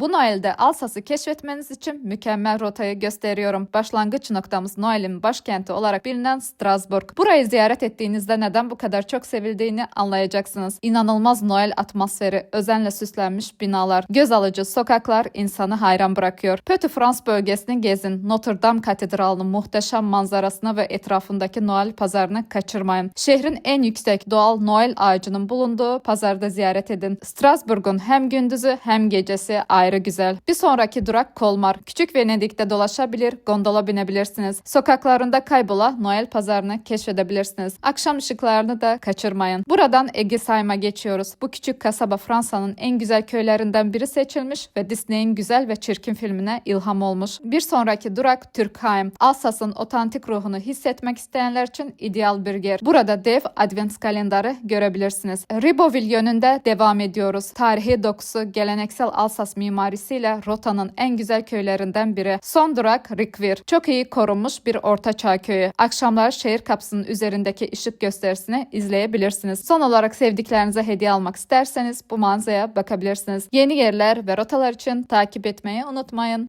Bu Noel'de Alsas'ı keşfetmeniz için mükemmel rotayı gösteriyorum. Başlangıç noktamız Noel'in başkenti olarak bilinen Strasbourg. Burayı ziyaret ettiğinizde neden bu kadar çok sevildiğini anlayacaksınız. İnanılmaz Noel atmosferi, özenle süslenmiş binalar, göz alıcı sokaklar insanı hayran bırakıyor. Petit France bölgesini gezin. Notre Dame Katedrali'nin muhteşem manzarasını ve etrafındaki Noel pazarını kaçırmayın. Şehrin en yüksek doğal Noel ağacının bulunduğu pazarda ziyaret edin. Strasbourg'un hem gündüzü hem gecesi ayrı güzel. Bir sonraki durak Kolmar. Küçük Venedik'te dolaşabilir, gondola binebilirsiniz. Sokaklarında kaybola Noel pazarını keşfedebilirsiniz. Akşam ışıklarını da kaçırmayın. Buradan Egesheim'a geçiyoruz. Bu küçük kasaba Fransa'nın en güzel köylerinden biri seçilmiş ve Disney'in güzel ve çirkin filmine ilham olmuş. Bir sonraki durak Türkheim. Alsas'ın otantik ruhunu hissetmek isteyenler için ideal bir yer. Burada dev advent kalenderi görebilirsiniz. Riboville yönünde devam ediyoruz. Tarihi dokusu, geleneksel Alsas mimarisiyle rotanın en güzel köylerinden biri. Son durak Rikvir. Çok iyi korunmuş bir ortaçağ köyü. Akşamlar şehir kapısının üzerindeki ışık gösterisini izleyebilirsiniz. Son olarak sevdiklerinize hediye almak isterseniz bu manzaraya bakabilirsiniz. Yeni yerler ve rotalar için takip etmeyi unutmayın.